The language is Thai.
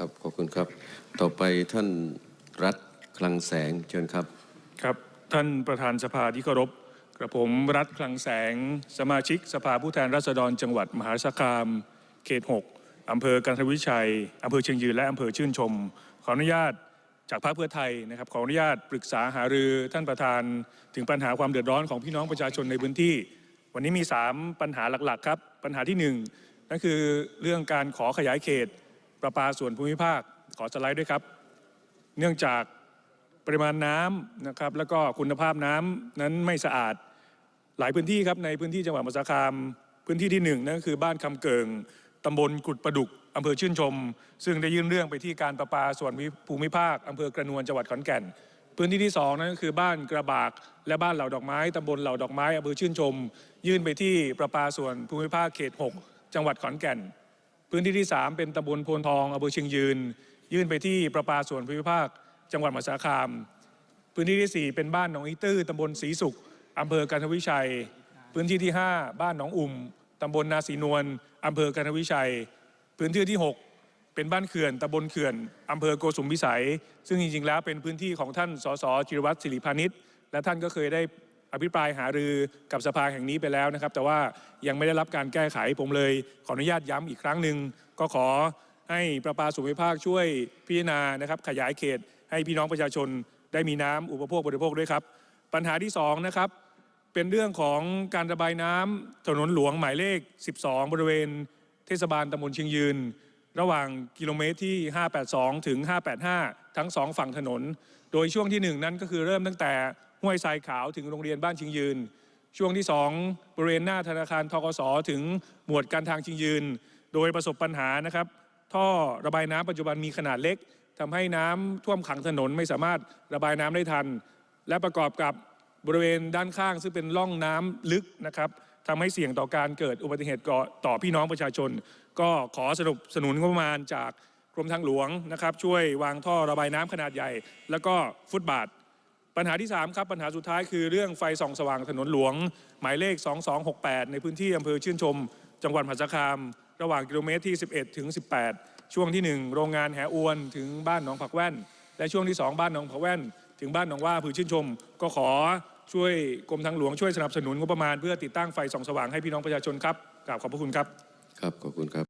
ครับขอบคุณครับ ต่อไปท่านรัฐคลังแสงเชิญครับครับ ท่านประธานสภาที่เคารพกระผมรัฐคลังแสง สมาชิกสภาผู้แทนราษฎรจังหวัดมหาสารคาม เขต 6อำเภอกันทวิชัยอำเภอเชียงยืนและอำเภอชื่นชม ขออนุญาตจากพรรคเพื่อไทยนะครับขออนุญาตปรึกษาหารือท่านประธานถึงปัญหาความเดือดร้อนของพี่น้องประชาชนในพื้นที่ วันนี้มี 3 ปัญหาหลักๆครับ ปัญหาที่ 1 นั่นคือเรื่องการขอขยายเขต ประปาส่วนภูมิภาคขอสไลด์ด้วยครับ เนื่องจากปริมาณน้ำนะครับแล้วก็คุณภาพน้ำนั้นไม่สะอาดหลายพื้นที่ครับในพื้นที่จังหวัดมหาสารคาม พื้นที่ที่หนึ่งนั่นก็คือบ้านคำเกิงตำบลกุดประดุกอำเภอชื่นชม ซึ่งได้ยื่นเรื่องไปที่การประปาส่วนภูมิภาคอำเภอกระนวนจังหวัดขอนแก่น พื้นที่ที่สองนั่นก็คือบ้านกระบากและบ้านเหล่าดอกไม้ตำบลเหล่าดอกไม้อำเภอชื่นชม ยื่นไปที่ประปาส่วนภูมิภาคเขต 6 จังหวัดขอนแก่น พื้นที่ที่ 3 เป็นตำบลโพนทองอำเภอเชียงยืน ยื่นไปที่ประปาส่วนภูมิภาค จังหวัดมหาสารคาม พื้นที่ที่ 4 เป็นบ้านหนองอีตื้อตำบลศรีสุขอำเภอกันทวิชัย พื้นที่ที่ 5 บ้านหนองอุ่มตำบลนาสีนวลอำเภอกันทวิชัย พื้นที่ที่ 6 เป็นบ้านเขื่อนตำบลเขื่อนอำเภอโกสุมพิสัย ซึ่งจริงๆแล้วเป็นพื้นที่ของท่านสสจิรวัตรศิริพานิชและท่านก็เคยได้ อภิปรายหารือกับสภาแห่งนี้ไปแล้วนะครับ แต่ว่ายังไม่ได้รับการแก้ไขผมเลยขออนุญาตย้ำอีกครั้งหนึ่งก็ขอให้ประปาส่วนภูมิภาคช่วยพิจารณานะครับ ขยายเขตให้พี่น้องประชาชนได้มีน้ำอุปโภคบริโภคด้วยครับ ปัญหาที่สองนะครับเป็นเรื่องของการระบายน้ำถนนหลวงหมายเลข 12 บริเวณเทศบาลตำบลเชียงยืน ระหว่างกิโลเมตรที่ 582 ถึง 585 ทั้งสองฝั่งถนน โดยช่วงที่หนึ่งนั้นก็คือเริ่มตั้งแต่ห้วยทรายขาวถึงโรงเรียนบ้านชียงยืน ช่วงที่ 2 บริเวณหน้าธนาคารทกสถึงหมวดการทางชียงยืน โดยประสบปัญหานะครับ ท่อระบายน้ำปัจจุบันมีขนาดเล็กทำให้น้ำท่วมขังถนนไม่สามารถระบายน้ำได้ทัน และประกอบกับบริเวณด้านข้างซึ่งเป็นร่องน้ำลึกนะครับ ทำให้เสี่ยงต่อการเกิดอุบัติเหตุก่อต่อพี่น้องประชาชน ก็ขอสนับสนุนงบประมาณจากกรมทางหลวงนะครับ ช่วยวางท่อระบายน้ำขนาดใหญ่ แล้วก็ฟุตบาท ปัญหาที่ 3 ครับ ปัญหาสุดท้ายคือเรื่องไฟส่องสว่างถนนหลวง หมายเลข 2268 ในพื้นที่อำเภอชื่นชม จังหวัดมหาสารคาม ระหว่างกิโลเมตรที่ 11 ถึง 18 ช่วงที่ 1 โรงงานแหอวนถึงบ้านหนองผักแว่น และช่วงที่ 2 บ้านหนองผักแว่น ถึงบ้านหนองว่าอำเภอชื่นชม ก็ขอ ช่วยกรมทางหลวงช่วยสนับสนุนงบประมาณเพื่อติดตั้งไฟส่องสว่างให้พี่น้องประชาชนครับกราบขอบพระคุณครับครับขอบคุณครับ